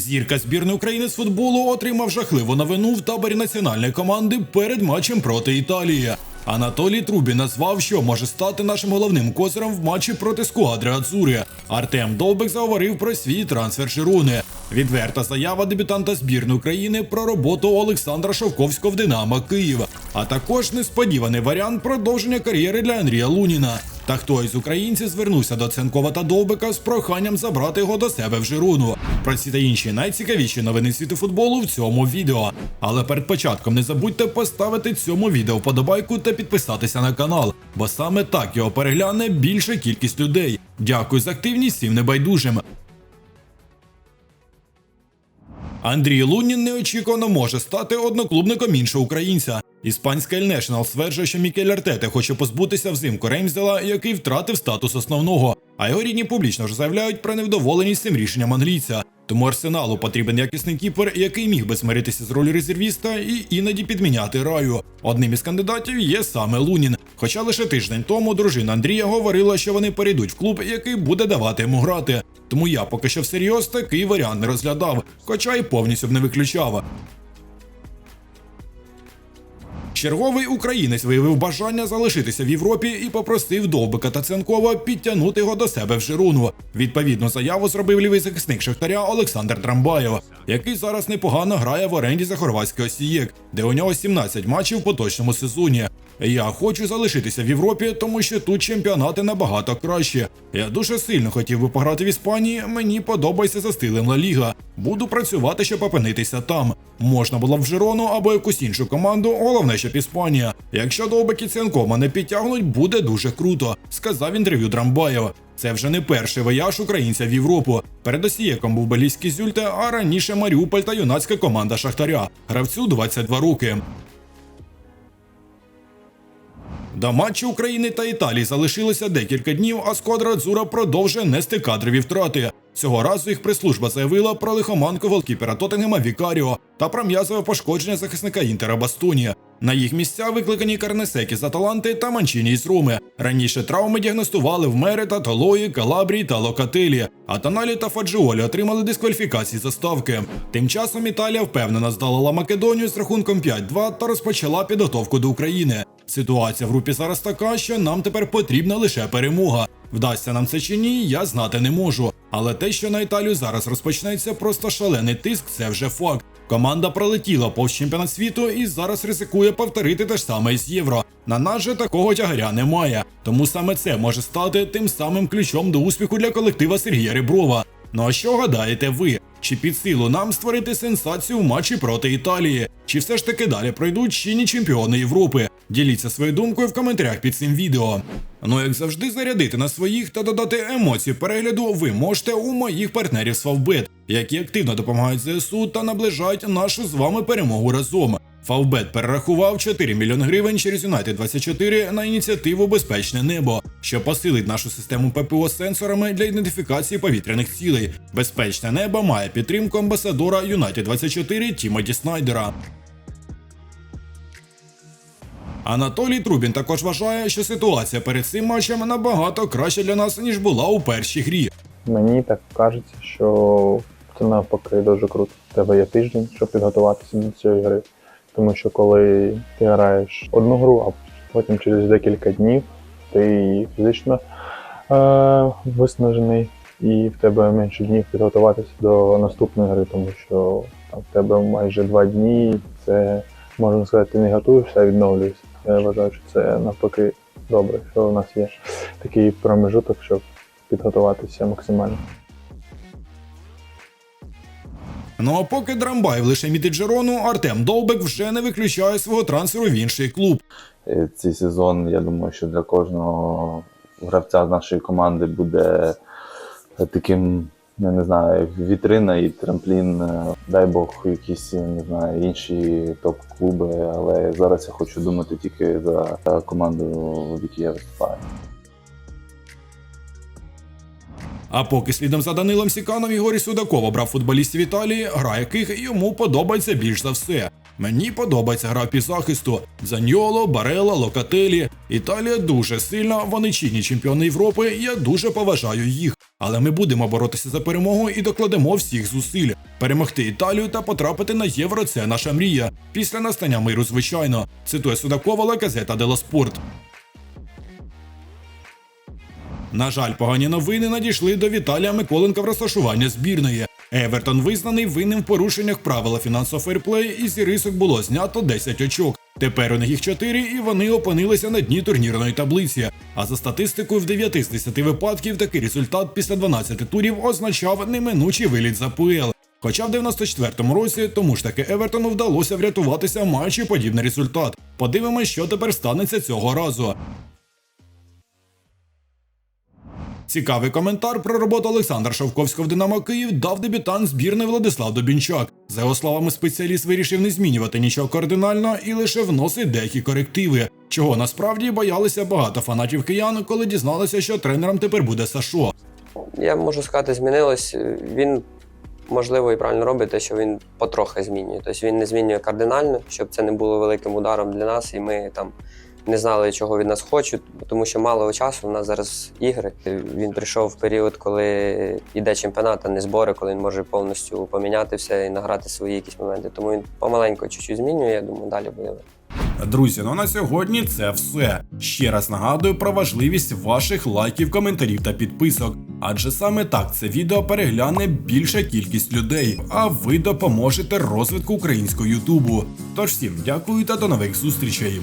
Зірка збірної України з футболу отримав жахливу новину в таборі національної команди перед матчем проти Італії. Анатолій Трубін назвав, що може стати нашим головним козирем в матчі проти скуадри Ацурі. Артем Довбек заговорив про свій трансфер Жируни. Відверта заява дебютанта збірної України про роботу Олександра Шовковського в Динамо Київ, а також несподіваний варіант продовження кар'єри для Андрія Луніна. Та хто із українців звернувся до Ценкова та Довбика з проханням забрати його до себе в Жируну. Про ці та інші найцікавіші новини світу футболу в цьому відео. Але перед початком не забудьте поставити цьому відео вподобайку та підписатися на канал, бо саме так його перегляне більша кількість людей. Дякую за активність всім небайдужим. Андрій Лунін неочікувано може стати одноклубником іншого українця. Іспанська National стверджує, що Мікель Артете хоче позбутися взимку Реймсдела, який втратив статус основного. А його рідні публічно вже заявляють про невдоволеність цим рішенням англійця. Тому арсеналу потрібен якісний кіпер, який міг би змиритися з ролі резервіста і іноді підміняти раю. Одним із кандидатів є саме Лунін. Хоча лише тиждень тому дружина Андрія говорила, що вони перейдуть в клуб, який буде давати йому грати. Тому я поки що всерйоз такий варіант не розглядав, хоча й повністю б не виключав. Черговий українець виявив бажання залишитися в Європі і попросив Довбика та Ценкова підтягнути його до себе в Жируну. Відповідну заяву зробив лівий захисник Шахтаря Олександр Трамбаєв, який зараз непогано грає в оренді за хорватський осієк, де у нього 17 матчів в поточному сезоні. Я хочу залишитися в Європі, тому що тут чемпіонати набагато кращі. Я дуже сильно хотів би пограти в Іспанії. Мені подобається за стилем Ла Ліга. Буду працювати, щоб опинитися там. Можна було в Жирону або якусь іншу команду, головне, щоб Іспанія. Якщо Довбик і Ценко мене підтягнуть, буде дуже круто, сказав інтерв'ю Драмбаєв. Це вже не перший вояж українця в Європу. Перед осієком був Белійський Зюльте, а раніше Маріуполь та юнацька команда Шахтаря. Гравцю 22 роки. До матчу України та Італії залишилося декілька днів, а сквадра Адзура продовжує нести кадрові втрати. Цього разу їх прес-служба заявила про лихоманку голкіпера Тоттенгема Вікаріо та про м'язове пошкодження захисника Інтера Бастуні. На їх місця викликані Карнесекі з Аталанти та Манчіні з Руми. Раніше травми діагностували в Мерета, Толої, Калабрії та Локателі. А Тоналі та Фаджіолі отримали дискваліфікації за ставки. Тим часом Італія впевнено здолала Македонію з рахунком 5-2 та розпочала підготовку до України. Ситуація в групі зараз така, що нам тепер потрібна лише перемога. Вдасться нам це чи ні, я знати не можу. Але те, що на Італію зараз розпочнеться просто шалений тиск, це вже факт. Команда пролетіла повз чемпіонат світу і зараз ризикує повторити те ж саме із євро. На нас же такого тягаря немає. Тому саме це може стати тим самим ключом до успіху для колектива Сергія Реброва. Ну а що гадаєте ви? Чи під силу нам створити сенсацію в матчі проти Італії? Чи все ж таки далі пройдуть чинні чемпіони Європи? Діліться своєю думкою в коментарях під цим відео. Ну як завжди, зарядити на своїх та додати емоцій перегляду ви можете у моїх партнерів з Фавбет, які активно допомагають ЗСУ та наближають нашу з вами перемогу разом. Фавбет перерахував 4 мільйони гривень через United 24 на ініціативу Безпечне небо, що посилить нашу систему ППО сенсорами для ідентифікації повітряних цілей. Безпечне небо має підтримку амбасадора United 24 Тімоті Снайдера. Анатолій Трубін також вважає, що ситуація перед цим матчем набагато краща для нас, ніж була у першій грі. Мені так кажеться, що це навпаки дуже круто. Тебе є тиждень, щоб підготуватися до цієї гри. Тому що коли ти граєш одну гру, а потім через декілька днів ти фізично е- виснажений, і в тебе менше днів підготуватися до наступної гри, тому що там в тебе майже два дні. Це можна сказати, ти не готуєшся, а відновлюєшся. Я вважаю, що це навпаки добре, що у нас є такий промежуток, щоб підготуватися максимально. Ну а поки Драмбаєв лише мітить Джерону, Артем Довбек вже не виключає свого трансферу в інший клуб. Е, Цей сезон, я думаю, що для кожного гравця з нашої команди буде таким, я не знаю, вітрина і трамплін. Е, Дай Бог, якісь не знаю, інші топ-клуби. Але зараз я хочу думати тільки за за команду, в якій я виступаю. А поки слідом за Данилом Сіканом Ігорі Судаков обрав футболістів Італії, гра яких йому подобається більш за все. Мені подобається гра півзахисту. Заньоло, Барела, Локателі. Італія дуже сильна, вони чинні чемпіони Європи. Я дуже поважаю їх. Але ми будемо боротися за перемогу і докладемо всіх зусиль. Перемогти Італію та потрапити на євро це наша мрія. Після настання миру, звичайно. Цитує Судакова Газета Дело Спорт. На жаль, погані новини надійшли до Віталія Миколенка в розташування збірної. Евертон визнаний винним в порушеннях правила фінансового фейрплей і зі рисок було знято 10 очок. Тепер у них їх 4 і вони опинилися на дні турнірної таблиці. А за статистикою в 9 з 10 випадків такий результат після 12 турів означав неминучий виліт за ПЛ. Хоча в 94-му році тому ж таки Евертону вдалося врятуватися, маючи подібний результат. Подивимось, що тепер станеться цього разу. Цікавий коментар про роботу Олександра Шовковського в Динамо Київ дав дебютант збірної Владислав Добінчак. За його словами, спеціаліст вирішив не змінювати нічого кардинально і лише вносить деякі корективи, чого насправді боялися багато фанатів киян, коли дізналися, що тренером тепер буде Сашо. Я можу сказати, змінилось. Він можливо і правильно робить те, що він потрохи змінює. Тобто він не змінює кардинально, щоб це не було великим ударом для нас, і ми там не знали, чого від нас хочуть, тому що мало часу. У нас зараз ігри. Він прийшов в період, коли йде чемпіонат, а не збори, коли він може повністю поміняти все і награти свої якісь моменти. Тому він помаленьку чуть-чуть змінює. Я думаю, далі буде. Друзі, ну на сьогодні це все. Ще раз нагадую про важливість ваших лайків, коментарів та підписок. Адже саме так це відео перегляне більша кількість людей, а ви допоможете розвитку українського Ютубу. Тож всім дякую та до нових зустрічей.